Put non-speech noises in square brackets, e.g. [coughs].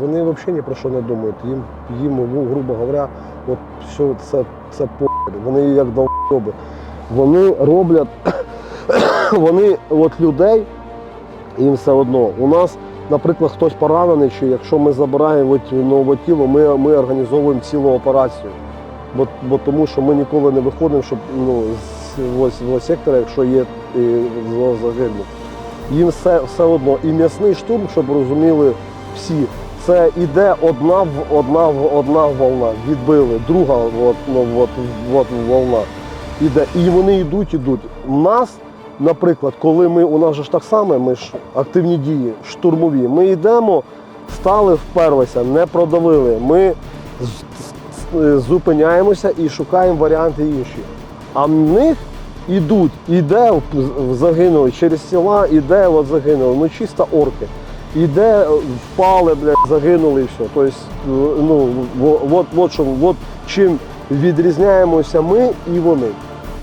Вони взагалі ні про що не думають. Їм, їм ну, грубо говоря, от все це, це по. Вони як долбоби. Вони роблять, [coughs] вони от людей, їм все одно. У нас, наприклад, хтось поранений, чи якщо ми забираємо нове тіло, ми, ми організовуємо цілу операцію. Бо, бо тому що ми ніколи не виходимо, щоб ну, з ось, сектора, якщо є загиблих. Їм все, все одно. І м'ясний штурм, щоб розуміли всі, це іде одна в- одна в- одна волна. Відбили, друга от, ну, от, от волна. Іде. І вони йдуть, йдуть. Нас, наприклад, коли ми, у нас же ж так само, ми ж активні дії, штурмові, ми йдемо, стали, вперлися, не продавили. Ми зупиняємося і шукаємо варіанти інші. А в них ідуть, іде, загинули через села, іде, от загинули. Ну чисто орки. Іде, впали, блядь, загинули і все. Тобто, ну, от, от, от, от чим відрізняємося ми і вони.